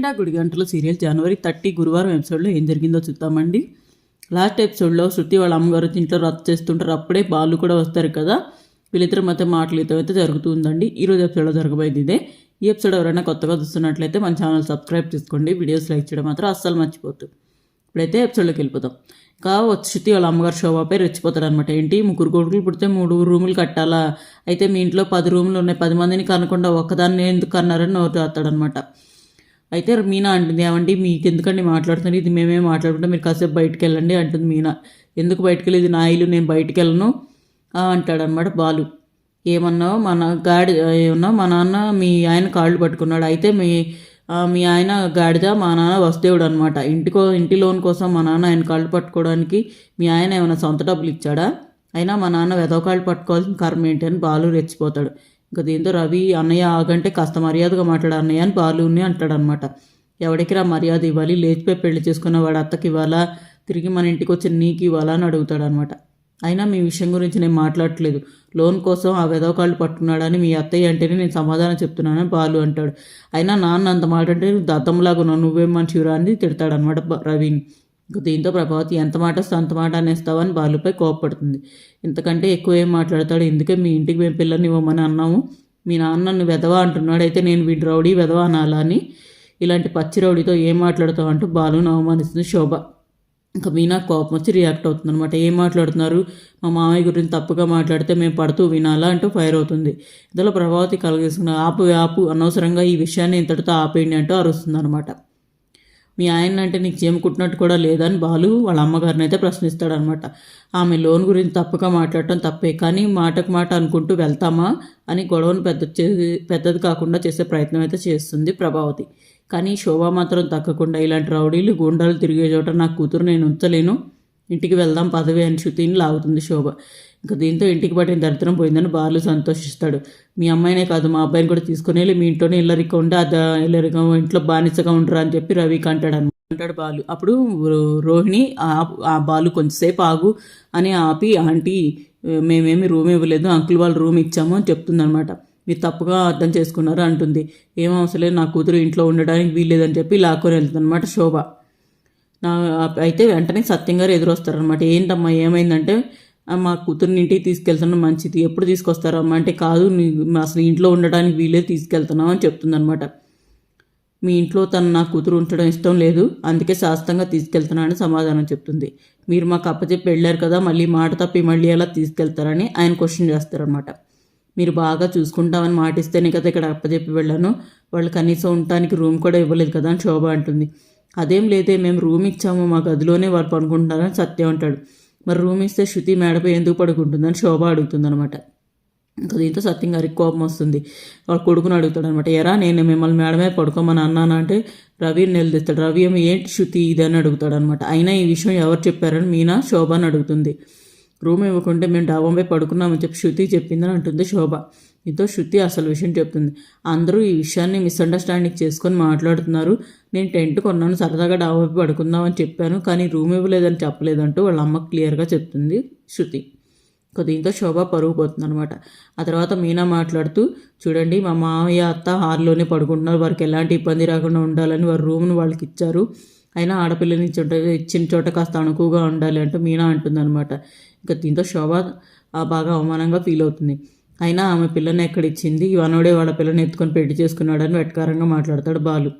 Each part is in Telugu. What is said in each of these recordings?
నిండా గుడి గంటలు సీరియల్ జనవరి థర్టీ గురువారం ఎపిసోడ్లో ఏం జరిగిందో చూద్దామండి. లాస్ట్ ఎపిసోడ్లో శృతి వాళ్ళ అమ్మగారు ఇంట్లో రద్దు చేస్తుంటారు. అప్పుడే బాలు కూడా వస్తారు కదా. వీళ్ళిద్దరి మధ్య మాటలతో అయితే జరుగుతుందండి. ఈరోజు ఎపిసోడ్లో జరగబోయేది ఇదే. ఈ ఎపిసోడ్ ఎవరైనా కొత్తగా చూస్తున్నట్లయితే మన ఛానల్ సబ్స్క్రైబ్ చేసుకోండి. వీడియోస్ లైక్ చేయడం మాత్రం అస్సలు మర్చిపోద్దు ఇప్పుడైతే ఎపిసోడ్లోకి వెళ్ళిపోతాం ఇంకా శృతి వాళ్ళ అమ్మగారు శోభాపై రెచ్చిపోతారు అనమాట ఏంటి? ముగ్గురు కొడుకులు పుడితే మూడు రూములు కట్టాలా? అయితే మీ ఇంట్లో పది రూములు ఉన్నాయి. పది మందిని కనకుండా ఒక్కదాన్ని ఎందుకు కన్నారని నోరు తాస్తాడనమాట అయితే మీనా అంటుంది ఏమండి మీకు ఎందుకండి మాట్లాడుతున్నారు? ఇది మేమే మాట్లాడుకుంటాం మీరు కాసేపు బయటకు వెళ్ళండి అంటుంది మీనా. ఎందుకు బయటకు వెళ్ళి ఇది నా ఇల్లు నేను బయటికి వెళ్ళను అంటాడనమాట బాలు. ఏమన్నావు? మన గాడి ఏమన్నా మా నాన్న మీ ఆయన కాళ్ళు పట్టుకున్నాడు. అయితే మీ మీ ఆయన గాడిద మా నాన్న వసుదేవుడు అనమాట ఇంటికో ఇంటి లోన్ కోసం మా నాన్న ఆయన కాళ్ళు పట్టుకోవడానికి మీ ఆయన ఏమైనా సొంత డబ్బులు ఇచ్చాడా? అయినా మా నాన్న వెదవ కాళ్ళు పట్టుకోవాల్సిన కర్మ ఏంటి? అని బాలు రెచ్చిపోతాడు. ఇంకా దీంతో రవి అన్నయ్య ఆగంటే కాస్త మర్యాదగా మాట్లాడు అన్నయ్య అని బాలుని అంటాడనమాట ఎవడికి రా మర్యాద ఇవ్వాలి? లేచిపోయి పెళ్ళి చేసుకున్న వాడు అత్తకి ఇవ్వాలా? తిరిగి మన ఇంటికి వచ్చి నీకు ఇవ్వాలా అని అడుగుతాడనమాట అయినా మీ విషయం గురించి నేను మాట్లాడట్లేదు. లోన్ కోసం ఆ వెదవ కాళ్ళు పట్టుకున్నాడని మీ అత్తయ్య అంటేనే నేను సమాధానం చెప్తున్నానని బాలు అంటాడు. అయినా నాన్న అంత మాట అంటే దత్తంలాగా ఉన్నావు నువ్వేం మనిషిరా అని తిడతాడనమాట రవిని. దీంతో ప్రభావతి ఎంత మాట అంత మాట అనేస్తావని బాలుపై కోపపడుతుంది. ఇంతకంటే ఎక్కువ ఏం మాట్లాడతాడు? ఎందుకే మీ ఇంటికి మేము పిల్లని ఇవ్వమని అన్నాము మీ నాన్న నన్ను వెధవా అంటున్నాడు అయితే నేను వీడి రౌడీ వెధవా అనాలా అని? ఇలాంటి పచ్చి రౌడీతో ఏం మాట్లాడతావు? అంటూ బాలును అవమానిస్తుంది శోభ. ఇంకా మీనా కోపం వచ్చి రియాక్ట్ అవుతుంది అనమాట ఏం మాట్లాడుతున్నారు? మా మామయ్య గురించి తప్పుగా మాట్లాడితే మేము పడుతూ వినాలా? అంటూ ఫైర్ అవుతుంది. ఇందులో ప్రభావతి కలగేసుకున్న ఆపు ఆపు అనవసరంగా ఈ విషయాన్ని ఇంతటితో ఆపేయండి అంటూ అరుస్తుంది అనమాట మీ ఆయన అంటే నీకు చేమకుట్టినట్టు కూడా లేదని బాలు వాళ్ళ అమ్మగారిని అయితే ప్రశ్నిస్తాడనమాట. ఆమె లోన్ గురించి తప్పక మాట్లాడటం తప్పే కానీ మాటకు మాట అనుకుంటూ వెళ్తామా అని గొడవను పెద్ద చే- పెద్దది కాకుండా చేసే ప్రయత్నం అయితే చేస్తుంది ప్రభావతి. కానీ శోభ మాత్రం తగ్గకుండా ఇలాంటి రౌడీలు గుండాలు తిరిగే చోట నా కూతురు నేను ఉంచలేను. ఇంటికి వెళ్దాం పదవి అని శృతిని లాగుతుంది శోభ. ఇంకా దీంతో ఇంటికి పట్టిన దరిద్రం పోయిందని బాలు సంతోషిస్తాడు. మీ అమ్మాయినే కాదు మా అబ్బాయిని కూడా తీసుకుని వెళ్ళి మీ ఇంట్లోనే ఇల్లరిక ఉండి అది ఇల్లరిక ఇంట్లో బానిసగా ఉండరా అని చెప్పి రవికి అంటాడు అన్నమాట. అంటాడు బాలు. అప్పుడు రోహిణి ఆ- బాలు కొంచెంసేపు ఆగు అని ఆపి ఆంటీ మేమేమి రూమ్ ఇవ్వలేదు అంకుల్ వాళ్ళు రూమ్ ఇచ్చాము అని చెప్తుందనమాట మీరు తప్పుగా అర్థం చేసుకున్నారు అంటుంది. ఏం అవసరం లేదు నా కూతురు ఇంట్లో ఉండడానికి వీల్లేదని చెప్పి లాక్కొని వెళ్తుంది అనమాట శోభ. నా అయితే వెంటనే సత్యం గారు ఎదురొస్తారనమాట ఏంటమ్మా ఏమైందంటే మా కూతుర్ని ఇంటికి తీసుకెళ్తాను మంచిది. ఎప్పుడు తీసుకొస్తారమ్మా? అంటే కాదు అసలు ఇంట్లో ఉండడానికి వీలే తీసుకెళ్తున్నాం అని చెప్తుందనమాట మీ ఇంట్లో తను నా కూతురు ఉంచడం ఇష్టం లేదు. అందుకే శాస్త్రంగా తీసుకెళ్తున్నానని సమాధానం చెప్తుంది. మీరు మాకు అప్పచెప్పి వెళ్ళారు కదా మళ్ళీ మాట తప్పి మళ్ళీ ఎలా తీసుకెళ్తారని ఆయన క్వశ్చన్ చేస్తారనమాట మీరు బాగా చూసుకుంటామని మాటిస్తేనే కదా ఇక్కడ అప్పచెప్పి వెళ్ళాను. వాళ్ళు కనీసం ఉండటానికి రూమ్ కూడా ఇవ్వలేదు కదా అని శోభ అంటుంది. అదేం లేదే మేము రూమ్ ఇచ్చాము మా గదిలోనే వాళ్ళు పనుకుంటున్నారని సత్యం అంటాడు. మరి రూమ్ ఇస్తే శృతి మేడపై ఎందుకు పడుకుంటుందని శోభ అడుగుతుందనమాట ఇంకా దీంతో సత్యం గారికి కోపం వస్తుంది. వాళ్ళ కొడుకుని అడుగుతాడు అనమాట ఎరా నేను మిమ్మల్ని మేడమే పడుకోమని అన్నాను అంటే రవిని నిలదీస్తాడు రవి ఏమో ఏంటి శృతి ఇది అని అడుగుతాడు అనమాట అయినా ఈ విషయం ఎవరు చెప్పారని మీనా శోభని అడుగుతుంది. రూమ్ ఇవ్వకుంటే మేము డాబాపై పడుకున్నామని చెప్పి శృతి చెప్పిందని అంటుంది శోభ. దీంతో శృతి అసలు విషయం చెప్తుంది. అందరూ ఈ విషయాన్ని మిస్అండర్స్టాండింగ్ చేసుకొని మాట్లాడుతున్నారు. నేను టెంట్ కొన్నాను సరదాగా డాబాపి పడుకుందామని చెప్పాను కానీ రూమ్ ఇవ్వలేదని చెప్పలేదంటూ వాళ్ళ అమ్మ క్లియర్గా చెప్తుంది శృతి. దీంతో శోభ పరుగు పోతుంది అనమాట ఆ తర్వాత మీనా మాట్లాడుతూ చూడండి మా మామయ్య అత్త హార్లోనే పడుకుంటున్నారు. వారికి ఎలాంటి ఇబ్బంది రాకుండా ఉండాలని వారి రూమ్ను వాళ్ళకి ఇచ్చారు. అయినా ఆడపిల్లని చోట ఇచ్చిన చోట కాస్త అణుకుగా ఉండాలి అంటూ మీనా అంటుందన్నమాట. ఇంకా దీంతో శోభ బాగా అవమానంగా ఫీల్ అవుతుంది. అయినా ఆమె పిల్లని ఎక్కడ ఇచ్చింది? ఇవనోడే వాళ్ళ పిల్లని ఎత్తుకొని పెళ్ళి చేసుకున్నాడని వెటకారంగా మాట్లాడతాడు బాలు.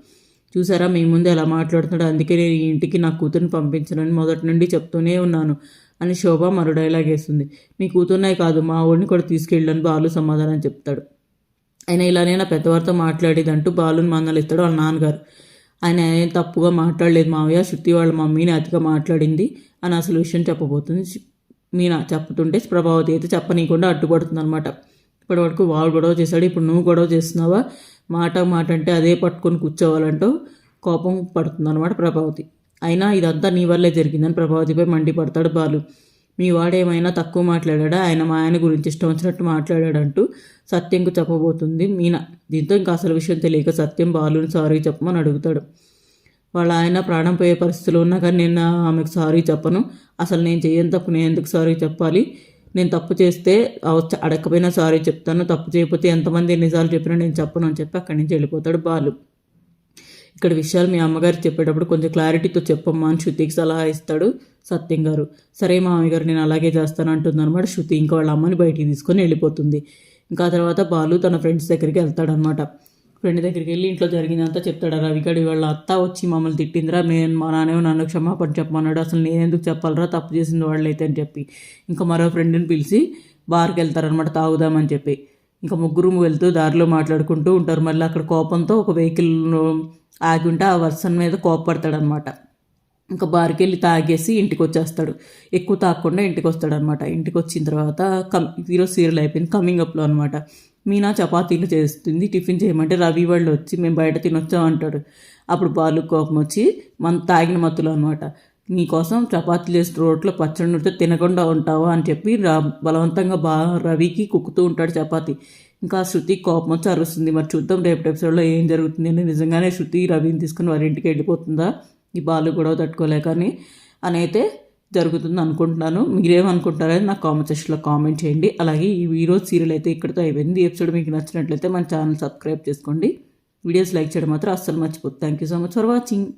చూసారా? మీ ముందు ఎలా మాట్లాడుతున్నాడు అందుకే నేను ఈ ఇంటికి నా కూతుర్ని పంపించనని మొదటి నుండి చెప్తూనే ఉన్నాను అని శోభ మరో డైలాగ్ వేస్తుంది. మీ కూతుర్నే కాదు మా ఊడిని కూడా తీసుకెళ్ళని బాలు సమాధానం చెప్తాడు. ఆయన ఇలానే నా పెద్దవారితో మాట్లాడేదంటూ బాలుని మందలిస్తాడు వాళ్ళ నాన్నగారు. ఆయన ఏం తప్పుగా మాట్లాడలేదు మావయ్య శృతి వాళ్ళ మమ్మీని అతిగా మాట్లాడింది అని అసలు విషయం చెప్పబోతుంది. మీనా చెప్తుంటే ప్రభావతి అయితే చెప్పనీయకుండా అడ్డుపడుతుంది అనమాట ఇప్పటి వరకు వాడు గొడవ చేశాడు. ఇప్పుడు నువ్వు గొడవ చేస్తున్నావా? మాట మాట అంటే అదే పట్టుకొని కూర్చోవాలంటూ కోపం పడుతుంది అనమాట ప్రభావతి. అయినా ఇదంతా నీ వల్లే జరిగిందని ప్రభావతిపై మండిపడతాడు బాలు. మీ వాడేమైనా తక్కువ మాట్లాడాడా? ఆయన మా ఆయన గురించి ఇష్టం వచ్చినట్టు మాట్లాడాడంటూ సత్యంకు చెప్పబోతుంది మీనా. దీంతో ఇంకా అసలు విషయం తెలియక సత్యం బాలుని సారీ చెప్పమని అడుగుతాడు. వాళ్ళ ఆయన ప్రాణం పోయే పరిస్థితిలో ఉన్నా కానీ నేను ఆమెకు సారీ చెప్పను. అసలు నేను చేయని తప్పు నేను ఎందుకు సారీ చెప్పాలి? నేను తప్పు చేస్తే అడగకపోయినా సారీ చెప్తాను తప్పు చేయకపోతే ఎంతమంది నిజాలు చెప్పినా నేను చెప్పను అని చెప్పి అక్కడి నుంచి వెళ్ళిపోతాడు బాలు. ఇక్కడ విషయాలు మీ అమ్మగారు చెప్పేటప్పుడు కొంచెం క్లారిటీతో చెప్పమ్మా అని శృతికి సలహా ఇస్తాడు సత్యం గారు. సరే మామయ్య గారు నేను అలాగే చేస్తాను అంటుందన్నమాట. శృతి ఇంకా వాళ్ళ అమ్మని బయటికి తీసుకొని వెళ్ళిపోతుంది. ఇంకా తర్వాత బాలు తన ఫ్రెండ్స్ దగ్గరికి వెళ్తాడనమాట ఫ్రెండ్ దగ్గరికి వెళ్ళి ఇంట్లో జరిగిందంతా చెప్తాడు. రవిగడి వాళ్ళ అత్త వచ్చి మమ్మల్ని తిట్టిందిరా. నేను మా నాన్న నన్ను క్షమాపణ చెప్పమన్నాడు. అసలు నేను ఎందుకు చెప్పాలరా? తప్పు చేసింది వాళ్ళైతే అని చెప్పి ఇంకా మరో ఫ్రెండ్ని పిలిచి బార్కి వెళ్తారనమాట తాగుదామని చెప్పి ఇంకా ముగ్గురు వెళ్తూ దారిలో మాట్లాడుకుంటూ ఉంటారు. మళ్ళీ అక్కడ కోపంతో ఒక వెహికల్ ఆగి ఉంటే ఆ వర్షన్ మీద కోపడతాడనమాట ఇంకా బార్కి వెళ్ళి తాగేసి ఇంటికి వచ్చేస్తాడు ఎక్కువ తాగకుండా ఇంటికి వస్తాడనమాట ఇంటికి వచ్చిన తర్వాత కమ్ ఈరోజు సీరియల్ అయిపోయింది. కమింగ్ అప్లో అనమాట మీనా చపాతీలు చేస్తుంది టిఫిన్ చేయమంటే రవి వాళ్ళు వచ్చి మేము బయట తినొచ్చాం అంటాడు. అప్పుడు బాలు కోపం వచ్చి మన తాగిన మత్తులు అనమాట నీకోసం చపాతీలు చేసి రోట్లో పచ్చడి నూరితే తినకుండా ఉంటావా? అని చెప్పి రా బలవంతంగా బా రవికి కుక్కుతూ ఉంటాడు చపాతీ. ఇంకా శృతి కోపం వచ్చి అరుస్తుంది మరి చూద్దాం రేపు ఎపిసోడ్లో ఏం జరుగుతుంది అని నిజంగానే శృతి రవిని తీసుకుని వారి ఇంటికి వెళ్ళిపోతుందా? ఈ బాలు గొడవ తట్టుకోలేకని అని. అయితే జరుగుతుంది అనుకుంటున్నాను మీరేమనుకుంటారని నాకు కామెంట్ సెక్షన్లో కామెంట్ చేయండి. అలాగే ఈ ఈరోజు సీరియల్ అయితే ఇక్కడితో అయిపోయింది. ఎపిసోడ్ మీకు నచ్చినట్లయితే మన ఛానల్ సబ్స్క్రైబ్ చేసుకోండి. వీడియోస్ లైక్ చేయడం మాత్రం అస్సలు మర్చిపోతుంది thank you so much for watching